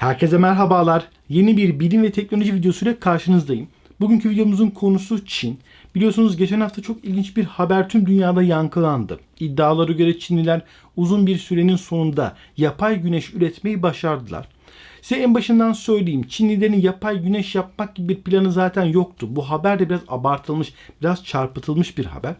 Herkese merhabalar. Yeni bir bilim ve teknoloji videosuyla karşınızdayım. Bugünkü videomuzun konusu Çin. Biliyorsunuz geçen hafta çok ilginç bir haber tüm dünyada yankılandı. İddialara göre Çinliler uzun bir sürenin sonunda yapay güneş üretmeyi başardılar. Size en başından söyleyeyim. Çinlilerin yapay güneş yapmak gibi bir planı zaten yoktu. Bu haber de biraz abartılmış, biraz çarpıtılmış bir haber.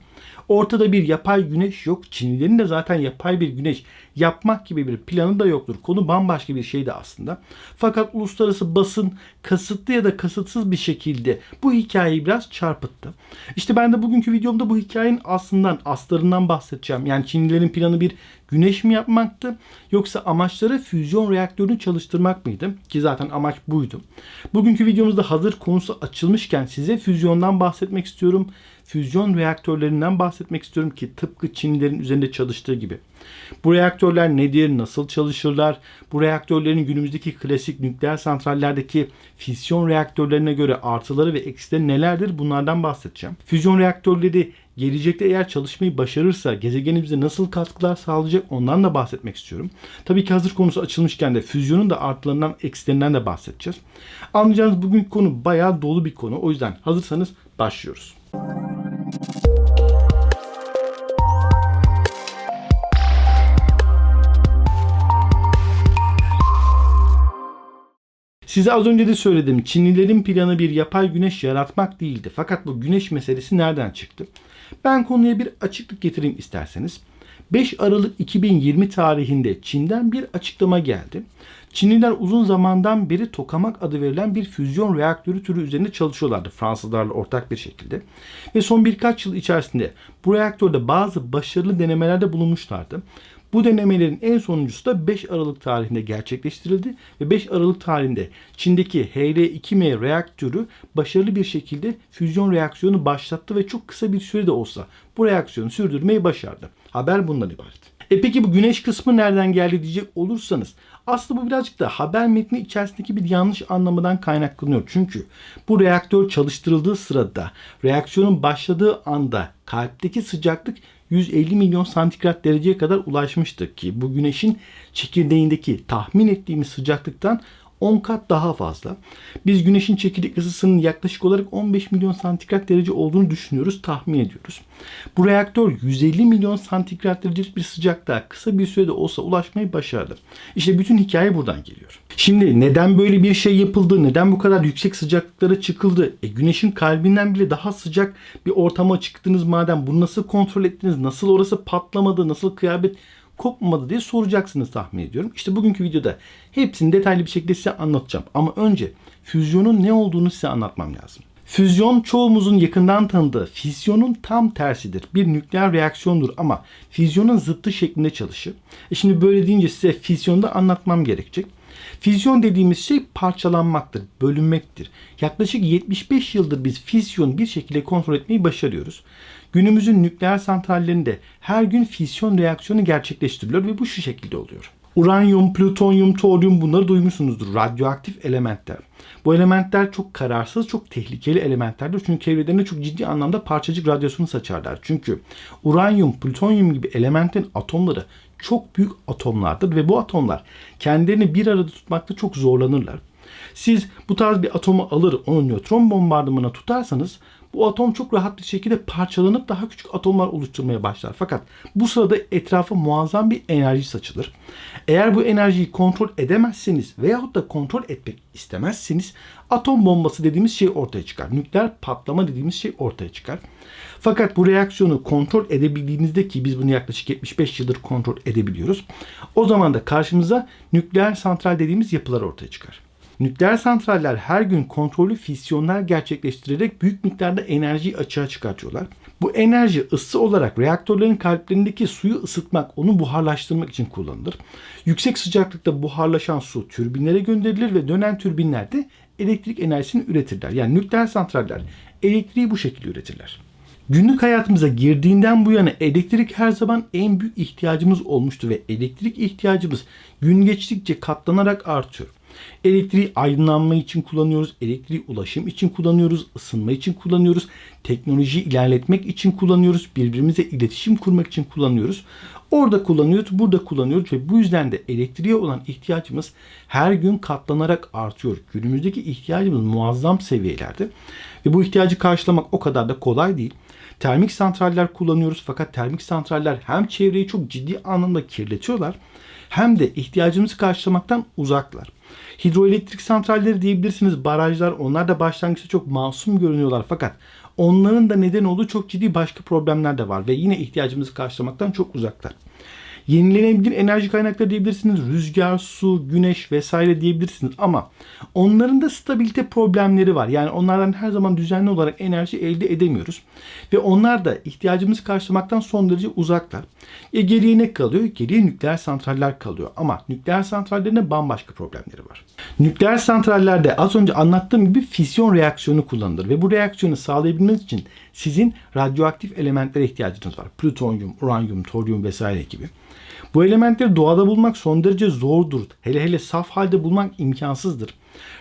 Ortada bir yapay güneş yok. Çinlilerin de zaten yapay bir güneş yapmak gibi bir planı da yoktur. Konu bambaşka bir şeydi aslında. Fakat uluslararası basın kasıtlı ya da kasıtsız bir şekilde bu hikayeyi biraz çarpıttı. İşte ben de bugünkü videomda bu hikayenin aslından, aslarından bahsedeceğim. Yani Çinlilerin planı bir güneş mi yapmaktı yoksa amaçları füzyon reaktörünü çalıştırmak mıydı? Ki zaten amaç buydu. Bugünkü videomuzda hazır konusu açılmışken size füzyondan bahsetmek istiyorum. Füzyon reaktörlerinden bahsetmek istiyorum ki tıpkı Çinlilerin üzerinde çalıştığı gibi. Bu reaktörler nedir, nasıl çalışırlar? Bu reaktörlerin günümüzdeki klasik nükleer santrallerdeki fisyon reaktörlerine göre artıları ve eksileri nelerdir? Bunlardan bahsedeceğim. Füzyon reaktörleri gelecekte eğer çalışmayı başarırsa gezegenimize nasıl katkılar sağlayacak ondan da bahsetmek istiyorum. Tabii ki hazır konusu açılmışken de füzyonun da artılarından eksilerinden de bahsedeceğiz. Anlayacağınız bugünkü konu bayağı dolu bir konu. O yüzden hazırsanız başlıyoruz. Size az önce de söyledim. Çinlilerin planı bir yapay güneş yaratmak değildi. Fakat bu güneş meselesi nereden çıktı? Ben konuya bir açıklık getireyim isterseniz. 5 Aralık 2020 tarihinde Çin'den bir açıklama geldi. Çinliler uzun zamandan beri tokamak adı verilen bir füzyon reaktörü türü üzerinde çalışıyorlardı Fransızlarla ortak bir şekilde. Ve son birkaç yıl içerisinde bu reaktörde bazı başarılı denemelerde bulunmuşlardı. Bu denemelerin en sonuncusu da 5 Aralık tarihinde gerçekleştirildi ve 5 Aralık tarihinde Çin'deki HL2M reaktörü başarılı bir şekilde füzyon reaksiyonu başlattı ve çok kısa bir sürede olsa bu reaksiyonu sürdürmeyi başardı. Haber bundan ibaret. E peki bu güneş kısmı nereden geldi diyecek olursanız aslında bu birazcık da haber metni içerisindeki bir yanlış anlamadan kaynaklanıyor. Çünkü bu reaktör çalıştırıldığı sırada reaksiyonun başladığı anda kalpteki sıcaklık 150 milyon santigrat dereceye kadar ulaşmıştı ki bu güneşin çekirdeğindeki tahmin ettiğimiz sıcaklıktan 10 kat daha fazla. Biz güneşin çekirdek ısısının yaklaşık olarak 15 milyon santigrat derece olduğunu düşünüyoruz, tahmin ediyoruz. Bu reaktör 150 milyon santigrat derecelik bir sıcaklığa kısa bir sürede olsa ulaşmayı başardı. İşte bütün hikaye buradan geliyor. Şimdi neden böyle bir şey yapıldı? Neden bu kadar yüksek sıcaklıklara çıkıldı? E, güneşin kalbinden bile daha sıcak bir ortama çıktınız madem bunu nasıl kontrol ettiniz? Nasıl orası patlamadı? Nasıl kıyafet kopmadı diye soracaksınız tahmin ediyorum. İşte bugünkü videoda hepsini detaylı bir şekilde size anlatacağım. Ama önce füzyonun ne olduğunu size anlatmam lazım. Füzyon çoğumuzun yakından tanıdığı fizyonun tam tersidir. Bir nükleer reaksiyondur ama fizyonun zıttı şeklinde çalışır. E şimdi böyle deyince size fizyonda anlatmam gerekecek. Füzyon dediğimiz şey parçalanmaktır, bölünmektir. Yaklaşık 75 yıldır biz fisyon bir şekilde kontrol etmeyi başarıyoruz. Günümüzün nükleer santrallerinde her gün fisyon reaksiyonu gerçekleştiriliyor ve bu şu şekilde oluyor. Uranyum, plütonyum, toryum bunları duymuşsunuzdur. Radyoaktif elementler. Bu elementler çok kararsız, çok tehlikeli elementlerdir. Çünkü çevrelerinde çok ciddi anlamda parçacık radyasyonu saçarlar. Çünkü uranyum, plütonyum gibi elementin atomları çok büyük atomlardır ve bu atomlar kendilerini bir arada tutmakta çok zorlanırlar. Siz bu tarz bir atomu alır onu nötron bombardımına tutarsanız bu atom çok rahat bir şekilde parçalanıp daha küçük atomlar oluşturmaya başlar. Fakat bu sırada etrafa muazzam bir enerji saçılır. Eğer bu enerjiyi kontrol edemezseniz veyahut da kontrol etmek istemezseniz atom bombası dediğimiz şey ortaya çıkar. Nükleer patlama dediğimiz şey ortaya çıkar. Fakat bu reaksiyonu kontrol edebildiğinizde ki biz bunu yaklaşık 75 yıldır kontrol edebiliyoruz. O zaman da karşımıza nükleer santral dediğimiz yapılar ortaya çıkar. Nükleer santraller her gün kontrollü fisyonlar gerçekleştirerek büyük miktarda enerjiyi açığa çıkartıyorlar. Bu enerji ısı olarak reaktörlerin kalplerindeki suyu ısıtmak, onu buharlaştırmak için kullanılır. Yüksek sıcaklıkta buharlaşan su türbinlere gönderilir ve dönen türbinler de elektrik enerjisini üretirler. Yani nükleer santraller elektriği bu şekilde üretirler. Günlük hayatımıza girdiğinden bu yana elektrik her zaman en büyük ihtiyacımız olmuştu ve elektrik ihtiyacımız gün geçtikçe katlanarak artıyor. Elektriği aydınlanma için kullanıyoruz, elektriği ulaşım için kullanıyoruz, ısınma için kullanıyoruz, teknolojiyi ilerletmek için kullanıyoruz, birbirimize iletişim kurmak için kullanıyoruz. Orada kullanıyoruz, burada kullanıyoruz ve bu yüzden de elektriğe olan ihtiyacımız her gün katlanarak artıyor. Günümüzdeki ihtiyacımız muazzam seviyelerde ve bu ihtiyacı karşılamak o kadar da kolay değil. Termik santraller kullanıyoruz fakat termik santraller hem çevreyi çok ciddi anlamda kirletiyorlar hem de ihtiyacımızı karşılamaktan uzaklar. Hidroelektrik santralleri diyebilirsiniz, barajlar onlar da başlangıçta çok masum görünüyorlar fakat onların da neden olduğu çok ciddi başka problemler de var ve yine ihtiyacımızı karşılamaktan çok uzaklar. Yenilenebilir enerji kaynakları diyebilirsiniz. Rüzgar, su, güneş vesaire diyebilirsiniz. Ama onların da stabilite problemleri var. Yani onlardan her zaman düzenli olarak enerji elde edemiyoruz. Ve onlar da ihtiyacımızı karşılamaktan son derece uzaklar. E geriye ne kalıyor? Geriye nükleer santraller kalıyor. Ama nükleer santrallerin de bambaşka problemleri var. Nükleer santrallerde az önce anlattığım gibi fisyon reaksiyonu kullanılır. Ve bu reaksiyonu sağlayabilmeniz için sizin radyoaktif elementlere ihtiyacınız var. Plütonyum, uranyum, toryum vesaire gibi. Bu elementleri doğada bulmak son derece zordur. Hele hele saf halde bulmak imkansızdır.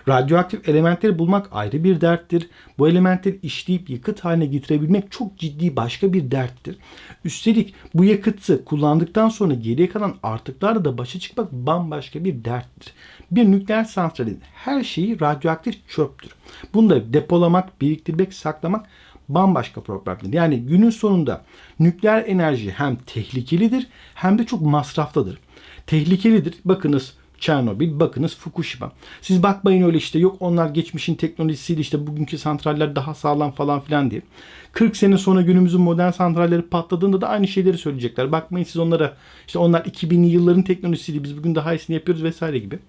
Radyoaktif elementleri bulmak ayrı bir derttir. Bu elementleri işleyip yakıt haline getirebilmek çok ciddi başka bir derttir. Üstelik bu yakıtı kullandıktan sonra geriye kalan artıklarla da başa çıkmak bambaşka bir derttir. Bir nükleer santralin her şeyi radyoaktif çöptür. Bunu da depolamak, biriktirmek, saklamak bambaşka problemdir. Yani günün sonunda nükleer enerji hem tehlikelidir hem de çok masraflıdır. Tehlikelidir. Bakınız Çernobil, bakınız Fukushima. Siz bakmayın öyle işte yok onlar geçmişin teknolojisiyle işte bugünkü santraller daha sağlam falan filan diye. 40 sene sonra günümüzün modern santralleri patladığında da aynı şeyleri söyleyecekler. Bakmayın siz onlara işte onlar 2000'li yılların teknolojisiyle biz bugün daha iyisini yapıyoruz vesaire gibi.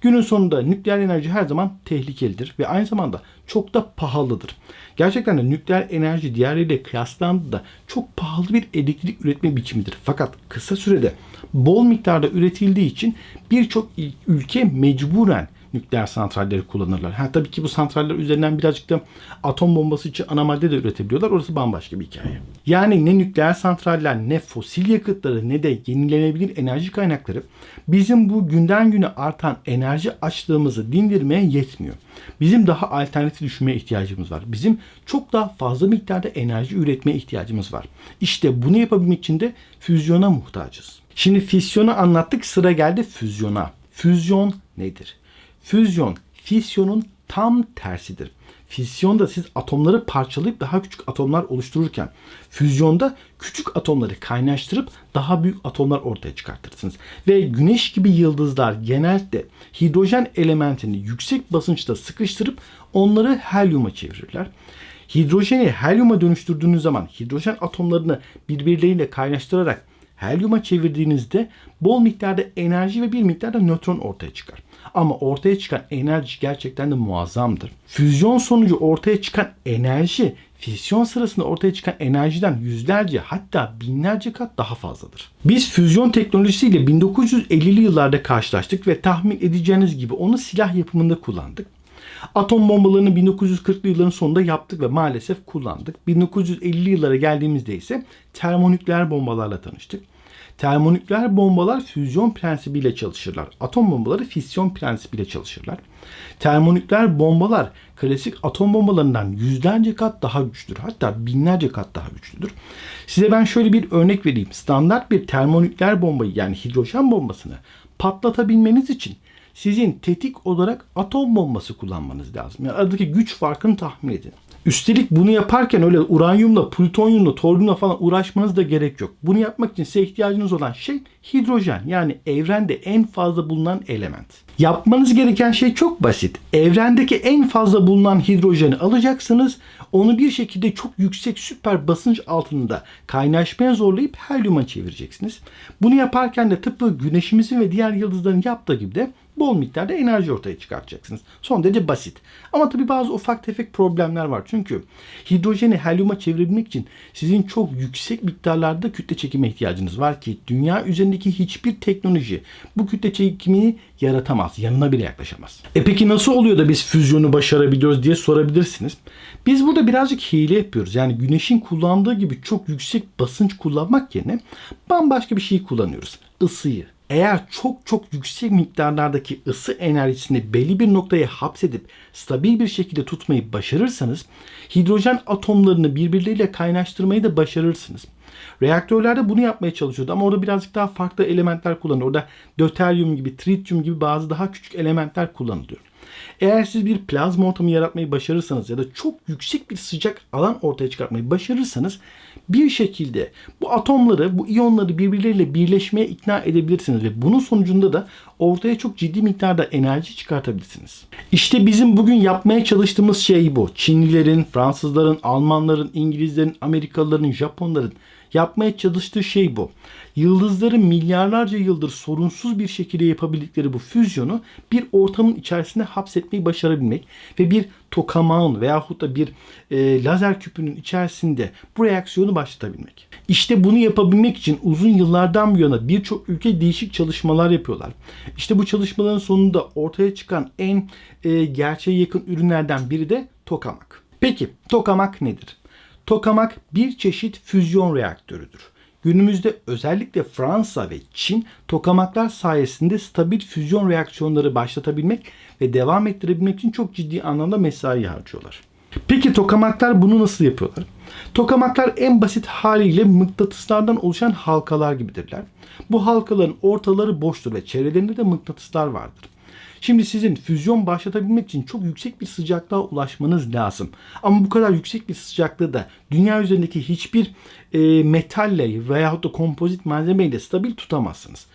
Günün sonunda nükleer enerji her zaman tehlikelidir ve aynı zamanda çok da pahalıdır. Gerçekten de nükleer enerji diğerleriyle kıyaslandığında çok pahalı bir elektrik üretme biçimidir. Fakat kısa sürede bol miktarda üretildiği için birçok ülke mecburen nükleer santralleri kullanırlar. Ha, tabii ki bu santraller üzerinden birazcık da atom bombası için ana madde de üretebiliyorlar. Orası bambaşka bir hikaye. Yani ne nükleer santraller ne fosil yakıtları ne de yenilenebilir enerji kaynakları bizim bu günden güne artan enerji açlığımızı dindirmeye yetmiyor. Bizim daha alternatif düşünmeye ihtiyacımız var. Bizim çok daha fazla miktarda enerji üretmeye ihtiyacımız var. İşte bunu yapabilmek için de füzyona muhtacız. Şimdi fisyonu anlattık sıra geldi füzyona. Füzyon nedir? Füzyon, fisyonun tam tersidir. Fisyonda siz atomları parçalayıp daha küçük atomlar oluştururken füzyonda küçük atomları kaynaştırıp daha büyük atomlar ortaya çıkartırsınız. Ve güneş gibi yıldızlar genellikle hidrojen elementini yüksek basınçta sıkıştırıp onları helyuma çevirirler. Hidrojeni helyuma dönüştürdüğünüz zaman hidrojen atomlarını birbirleriyle kaynaştırarak helyuma çevirdiğinizde bol miktarda enerji ve bir miktarda nötron ortaya çıkar. Ama ortaya çıkan enerji gerçekten de muazzamdır. Füzyon sonucu ortaya çıkan enerji fisyon sırasında ortaya çıkan enerjiden yüzlerce hatta binlerce kat daha fazladır. Biz füzyon teknolojisiyle 1950'li yıllarda karşılaştık ve tahmin edeceğiniz gibi onu silah yapımında kullandık. Atom bombalarını 1940'lı yılların sonunda yaptık ve maalesef kullandık. 1950'li yıllara geldiğimizde ise termonükleer bombalarla tanıştık. Termonükleer bombalar füzyon prensibiyle çalışırlar. Atom bombaları fisyon prensibiyle çalışırlar. Termonükleer bombalar klasik atom bombalarından yüzlerce kat daha güçlüdür. Hatta binlerce kat daha güçlüdür. Size ben şöyle bir örnek vereyim. Standart bir termonükleer bombayı yani hidrojen bombasını patlatabilmeniz için sizin tetik olarak atom bombası kullanmanız lazım. Yani aradaki güç farkını tahmin edin. Üstelik bunu yaparken öyle uranyumla, plütonyumla, toryumla falan uğraşmanız da gerek yok. Bunu yapmak için size ihtiyacınız olan şey hidrojen. Yani evrende en fazla bulunan element. Yapmanız gereken şey çok basit. Evrendeki en fazla bulunan hidrojeni alacaksınız. Onu bir şekilde çok yüksek süper basınç altında kaynaşmaya zorlayıp helyuma çevireceksiniz. Bunu yaparken de tıpkı güneşimizin ve diğer yıldızların yaptığı gibi de bol miktarda enerji ortaya çıkartacaksınız. Son derece basit. Ama tabii bazı ufak tefek problemler var. Çünkü hidrojeni helyuma çevirebilmek için sizin çok yüksek miktarlarda kütle çekime ihtiyacınız var ki dünya üzerindeki hiçbir teknoloji bu kütle çekimini yaratamaz. Yanına bile yaklaşamaz. E peki nasıl oluyor da biz füzyonu başarabiliyoruz diye sorabilirsiniz. Biz burada birazcık hile yapıyoruz. Yani güneşin kullandığı gibi çok yüksek basınç kullanmak yerine bambaşka bir şey kullanıyoruz. Isıyı. Eğer çok çok yüksek miktarlardaki ısı enerjisini belli bir noktaya hapsedip stabil bir şekilde tutmayı başarırsanız hidrojen atomlarını birbirleriyle kaynaştırmayı da başarırsınız. Reaktörlerde bunu yapmaya çalışıyordu ama orada birazcık daha farklı elementler kullanılıyor. Orada döteryum gibi, trityum gibi bazı daha küçük elementler kullanılıyor. Eğer siz bir plazma ortamı yaratmayı başarırsanız ya da çok yüksek bir sıcak alan ortaya çıkartmayı başarırsanız bir şekilde bu atomları, bu iyonları birbirleriyle birleşmeye ikna edebilirsiniz ve bunun sonucunda da ortaya çok ciddi miktarda enerji çıkartabilirsiniz. İşte bizim bugün yapmaya çalıştığımız şey bu. Çinlilerin, Fransızların, Almanların, İngilizlerin, Amerikalıların, Japonların yapmaya çalıştığı şey bu. Yıldızların milyarlarca yıldır sorunsuz bir şekilde yapabildikleri bu füzyonu bir ortamın içerisinde hapsetmeyi başarabilmek ve bir tokamağın veyahut da bir e, lazer küpünün içerisinde bu reaksiyonu başlatabilmek. İşte bunu yapabilmek için uzun yıllardan bu yana birçok ülke değişik çalışmalar yapıyorlar. İşte bu çalışmaların sonunda ortaya çıkan en e, gerçeğe yakın ürünlerden biri de tokamak. Peki tokamak nedir? Tokamak bir çeşit füzyon reaktörüdür. Günümüzde özellikle Fransa ve Çin tokamaklar sayesinde stabil füzyon reaksiyonları başlatabilmek ve devam ettirebilmek için çok ciddi anlamda mesai harcıyorlar. Peki tokamaklar bunu nasıl yapıyorlar? Tokamaklar en basit haliyle mıknatıslardan oluşan halkalar gibidirler. Bu halkaların ortaları boştur ve çevrelerinde de mıknatıslar vardır. Şimdi sizin füzyon başlatabilmek için çok yüksek bir sıcaklığa ulaşmanız lazım. Ama bu kadar yüksek bir sıcaklığı da dünya üzerindeki hiçbir e, metalle veyahut da kompozit malzemeyle stabil tutamazsınız.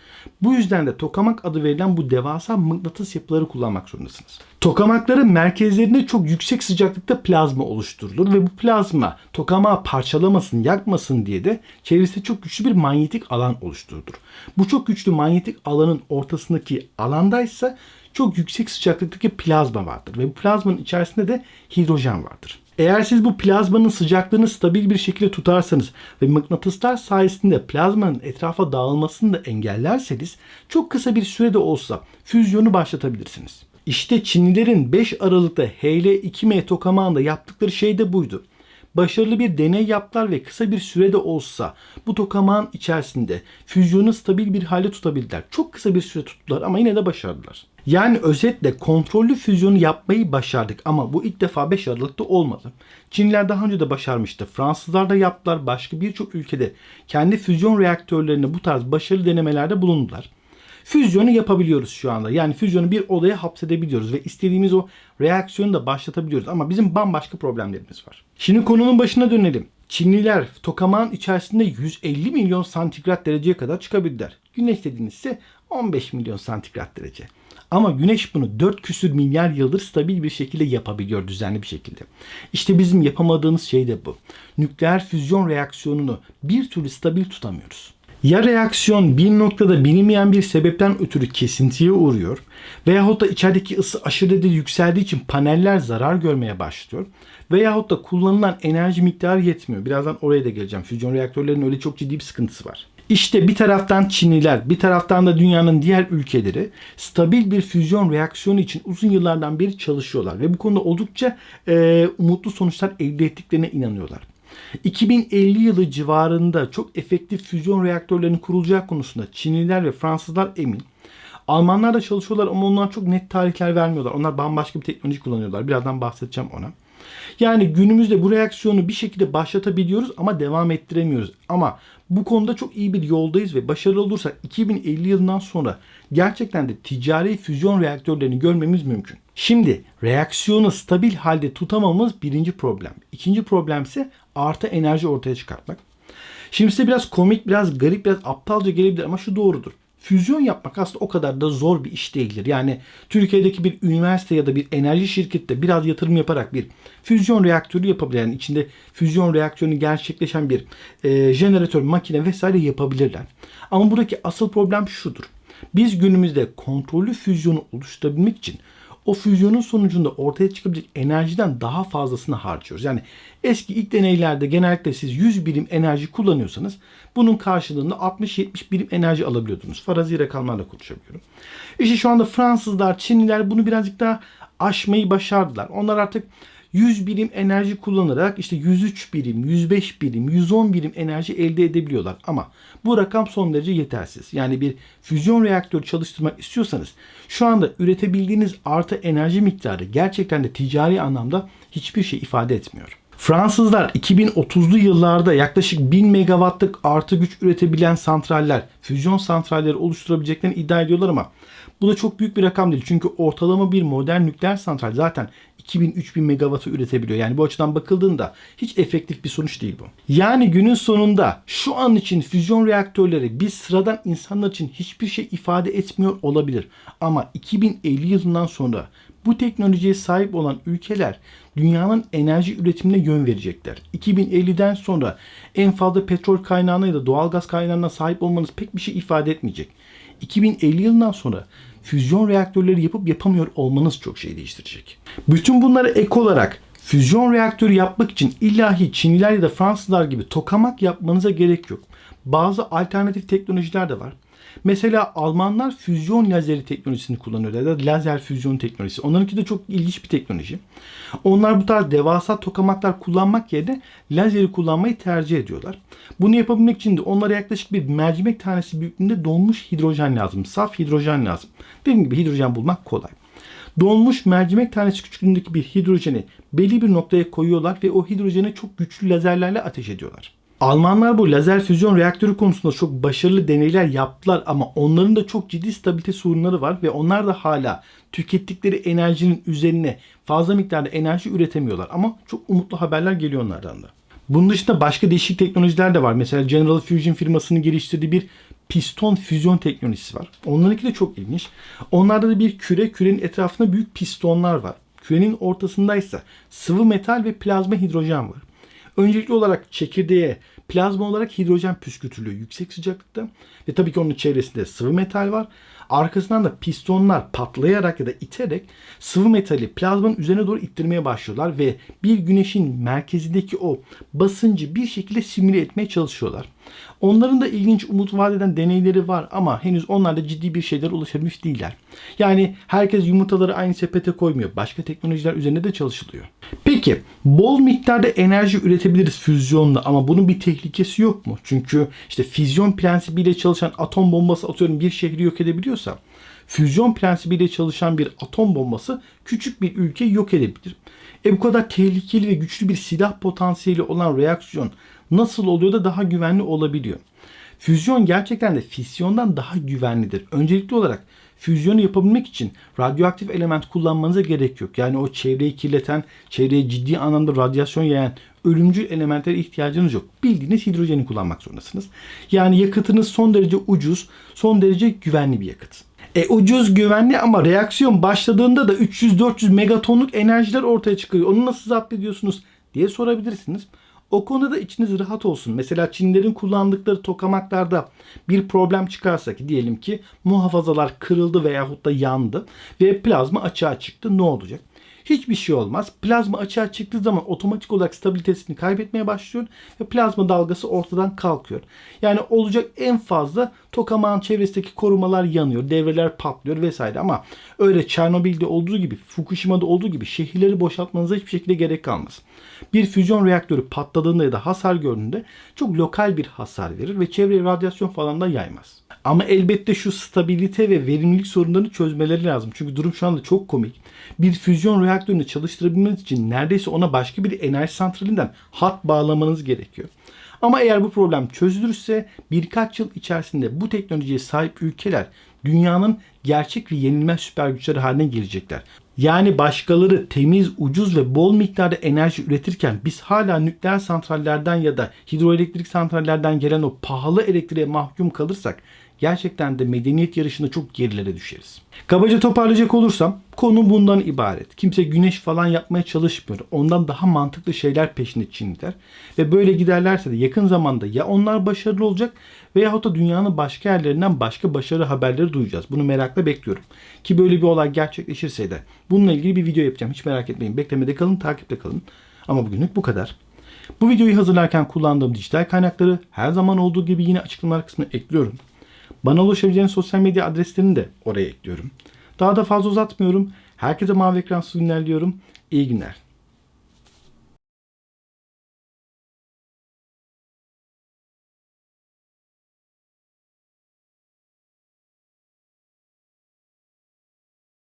Bu yüzden de tokamak adı verilen bu devasa mıknatıs yapıları kullanmak zorundasınız. Tokamakların merkezlerinde çok yüksek sıcaklıkta plazma oluşturulur ve bu plazma tokamağı parçalamasın, yakmasın diye de çevresinde çok güçlü bir manyetik alan oluşturulur. Bu çok güçlü manyetik alanın ortasındaki alandaysa çok yüksek sıcaklıktaki plazma vardır ve bu plazmanın içerisinde de hidrojen vardır. Eğer siz bu plazmanın sıcaklığını stabil bir şekilde tutarsanız ve mıknatıslar sayesinde plazmanın etrafa dağılmasını da engellerseniz çok kısa bir sürede olsa füzyonu başlatabilirsiniz. İşte Çinlilerin 5 Aralık'ta HL2M tokamağında yaptıkları şey de buydu başarılı bir deney yaptılar ve kısa bir sürede olsa bu tokamağın içerisinde füzyonu stabil bir hale tutabildiler. Çok kısa bir süre tuttular ama yine de başardılar. Yani özetle kontrollü füzyonu yapmayı başardık ama bu ilk defa 5 Aralık'ta olmadı. Çinliler daha önce de başarmıştı. Fransızlar da yaptılar. Başka birçok ülkede kendi füzyon reaktörlerinde bu tarz başarılı denemelerde bulundular füzyonu yapabiliyoruz şu anda. Yani füzyonu bir odaya hapsedebiliyoruz ve istediğimiz o reaksiyonu da başlatabiliyoruz. Ama bizim bambaşka problemlerimiz var. Şimdi konunun başına dönelim. Çinliler tokamağın içerisinde 150 milyon santigrat dereceye kadar çıkabildiler. Güneş dediğiniz ise 15 milyon santigrat derece. Ama güneş bunu 4 küsür milyar yıldır stabil bir şekilde yapabiliyor düzenli bir şekilde. İşte bizim yapamadığımız şey de bu. Nükleer füzyon reaksiyonunu bir türlü stabil tutamıyoruz. Ya reaksiyon bir noktada bilinmeyen bir sebepten ötürü kesintiye uğruyor veyahut da içerideki ısı aşırı derecede yükseldiği için paneller zarar görmeye başlıyor veyahut da kullanılan enerji miktarı yetmiyor. Birazdan oraya da geleceğim. Füzyon reaktörlerinin öyle çok ciddi bir sıkıntısı var. İşte bir taraftan Çinliler, bir taraftan da dünyanın diğer ülkeleri stabil bir füzyon reaksiyonu için uzun yıllardan beri çalışıyorlar ve bu konuda oldukça e, umutlu sonuçlar elde ettiklerine inanıyorlar. 2050 yılı civarında çok efektif füzyon reaktörlerinin kurulacağı konusunda Çinliler ve Fransızlar emin. Almanlar da çalışıyorlar ama onlar çok net tarihler vermiyorlar. Onlar bambaşka bir teknoloji kullanıyorlar. Birazdan bahsedeceğim ona. Yani günümüzde bu reaksiyonu bir şekilde başlatabiliyoruz ama devam ettiremiyoruz. Ama bu konuda çok iyi bir yoldayız ve başarılı olursak 2050 yılından sonra gerçekten de ticari füzyon reaktörlerini görmemiz mümkün. Şimdi reaksiyonu stabil halde tutamamız birinci problem. İkinci problem ise artı enerji ortaya çıkartmak. Şimdi size biraz komik, biraz garip, biraz aptalca gelebilir ama şu doğrudur füzyon yapmak aslında o kadar da zor bir iş değildir. Yani Türkiye'deki bir üniversite ya da bir enerji şirkette biraz yatırım yaparak bir füzyon reaktörü yapabilen, yani içinde füzyon reaksiyonu gerçekleşen bir e, jeneratör, makine vesaire yapabilirler. Ama buradaki asıl problem şudur. Biz günümüzde kontrollü füzyonu oluşturabilmek için o füzyonun sonucunda ortaya çıkabilecek enerjiden daha fazlasını harcıyoruz. Yani eski ilk deneylerde genellikle siz 100 birim enerji kullanıyorsanız bunun karşılığında 60-70 birim enerji alabiliyordunuz. Farazi rakamlarla konuşabiliyorum. İşte şu anda Fransızlar, Çinliler bunu birazcık daha aşmayı başardılar. Onlar artık 100 birim enerji kullanarak işte 103 birim, 105 birim, 110 birim enerji elde edebiliyorlar. Ama bu rakam son derece yetersiz. Yani bir füzyon reaktörü çalıştırmak istiyorsanız şu anda üretebildiğiniz artı enerji miktarı gerçekten de ticari anlamda hiçbir şey ifade etmiyor. Fransızlar 2030'lu yıllarda yaklaşık 1000 megawattlık artı güç üretebilen santraller, füzyon santralleri oluşturabileceklerini iddia ediyorlar ama bu da çok büyük bir rakam değil. Çünkü ortalama bir modern nükleer santral zaten 2000-3000 megawattı üretebiliyor. Yani bu açıdan bakıldığında hiç efektif bir sonuç değil bu. Yani günün sonunda şu an için füzyon reaktörleri biz sıradan insanlar için hiçbir şey ifade etmiyor olabilir. Ama 2050 yılından sonra bu teknolojiye sahip olan ülkeler dünyanın enerji üretimine yön verecekler. 2050'den sonra en fazla petrol kaynağına ya da doğalgaz kaynağına sahip olmanız pek bir şey ifade etmeyecek. 2050 yılından sonra füzyon reaktörleri yapıp yapamıyor olmanız çok şey değiştirecek. Bütün bunlara ek olarak füzyon reaktörü yapmak için illahi Çinliler ya da Fransızlar gibi tokamak yapmanıza gerek yok. Bazı alternatif teknolojiler de var. Mesela Almanlar füzyon lazeri teknolojisini kullanıyorlar. Ya da lazer füzyon teknolojisi. Onlarınki de çok ilginç bir teknoloji. Onlar bu tarz devasa tokamaklar kullanmak yerine lazeri kullanmayı tercih ediyorlar. Bunu yapabilmek için de onlara yaklaşık bir mercimek tanesi büyüklüğünde donmuş hidrojen lazım. Saf hidrojen lazım. Dediğim gibi hidrojen bulmak kolay. Donmuş mercimek tanesi küçüklüğündeki bir hidrojeni belli bir noktaya koyuyorlar ve o hidrojeni çok güçlü lazerlerle ateş ediyorlar. Almanlar bu lazer füzyon reaktörü konusunda çok başarılı deneyler yaptılar ama onların da çok ciddi stabilite sorunları var ve onlar da hala tükettikleri enerjinin üzerine fazla miktarda enerji üretemiyorlar ama çok umutlu haberler geliyor onlardan da. Bunun dışında başka değişik teknolojiler de var. Mesela General Fusion firmasının geliştirdiği bir piston füzyon teknolojisi var. Onlarınki de çok ilginç. Onlarda da bir küre, kürenin etrafında büyük pistonlar var. Kürenin ortasındaysa sıvı metal ve plazma hidrojen var. Öncelikli olarak çekirdeğe plazma olarak hidrojen püskürtülüyor yüksek sıcaklıkta ve tabii ki onun çevresinde sıvı metal var. Arkasından da pistonlar patlayarak ya da iterek sıvı metali plazmanın üzerine doğru ittirmeye başlıyorlar ve bir güneşin merkezindeki o basıncı bir şekilde simüle etmeye çalışıyorlar. Onların da ilginç umut vaat eden deneyleri var ama henüz onlar da ciddi bir şeyler ulaşabilmiş değiller. Yani herkes yumurtaları aynı sepete koymuyor. Başka teknolojiler üzerinde de çalışılıyor. Peki bol miktarda enerji üretebiliriz füzyonla ama bunun bir tehlikesi yok mu? Çünkü işte füzyon prensibiyle çalışan atom bombası atıyorum bir şehri yok edebiliyorsa füzyon prensibiyle çalışan bir atom bombası küçük bir ülkeyi yok edebilir. E bu kadar tehlikeli ve güçlü bir silah potansiyeli olan reaksiyon nasıl oluyor da daha güvenli olabiliyor? Füzyon gerçekten de fisyondan daha güvenlidir. Öncelikli olarak füzyonu yapabilmek için radyoaktif element kullanmanıza gerek yok. Yani o çevreyi kirleten, çevreye ciddi anlamda radyasyon yayan ölümcül elementlere ihtiyacınız yok. Bildiğiniz hidrojeni kullanmak zorundasınız. Yani yakıtınız son derece ucuz, son derece güvenli bir yakıt. E ucuz güvenli ama reaksiyon başladığında da 300-400 megatonluk enerjiler ortaya çıkıyor. Onu nasıl zapt ediyorsunuz diye sorabilirsiniz. O konuda da içiniz rahat olsun. Mesela Çinlerin kullandıkları tokamaklarda bir problem çıkarsa ki diyelim ki muhafazalar kırıldı veyahut da yandı ve plazma açığa çıktı ne olacak? Hiçbir şey olmaz. Plazma açığa çıktığı zaman otomatik olarak stabilitesini kaybetmeye başlıyor ve plazma dalgası ortadan kalkıyor. Yani olacak en fazla tokamağın çevresindeki korumalar yanıyor, devreler patlıyor vesaire ama öyle Çernobil'de olduğu gibi, Fukushima'da olduğu gibi şehirleri boşaltmanıza hiçbir şekilde gerek kalmaz. Bir füzyon reaktörü patladığında ya da hasar gördüğünde çok lokal bir hasar verir ve çevreye radyasyon falan da yaymaz. Ama elbette şu stabilite ve verimlilik sorunlarını çözmeleri lazım. Çünkü durum şu anda çok komik. Bir füzyon reaktörünü çalıştırabilmeniz için neredeyse ona başka bir enerji santralinden hat bağlamanız gerekiyor. Ama eğer bu problem çözülürse birkaç yıl içerisinde bu teknolojiye sahip ülkeler dünyanın gerçek ve yenilmez süper güçleri haline gelecekler. Yani başkaları temiz, ucuz ve bol miktarda enerji üretirken biz hala nükleer santrallerden ya da hidroelektrik santrallerden gelen o pahalı elektriğe mahkum kalırsak gerçekten de medeniyet yarışında çok gerilere düşeriz. Kabaca toparlayacak olursam konu bundan ibaret. Kimse güneş falan yapmaya çalışmıyor. Ondan daha mantıklı şeyler peşinde Çinliler. Ve böyle giderlerse de yakın zamanda ya onlar başarılı olacak veyahut da dünyanın başka yerlerinden başka başarı haberleri duyacağız. Bunu merakla bekliyorum. Ki böyle bir olay gerçekleşirse de bununla ilgili bir video yapacağım. Hiç merak etmeyin. Beklemede kalın, takipte kalın. Ama bugünlük bu kadar. Bu videoyu hazırlarken kullandığım dijital kaynakları her zaman olduğu gibi yine açıklamalar kısmına ekliyorum. Bana ulaşabileceğiniz sosyal medya adreslerini de oraya ekliyorum. Daha da fazla uzatmıyorum. Herkese mavi ekran günler diliyorum. İyi günler.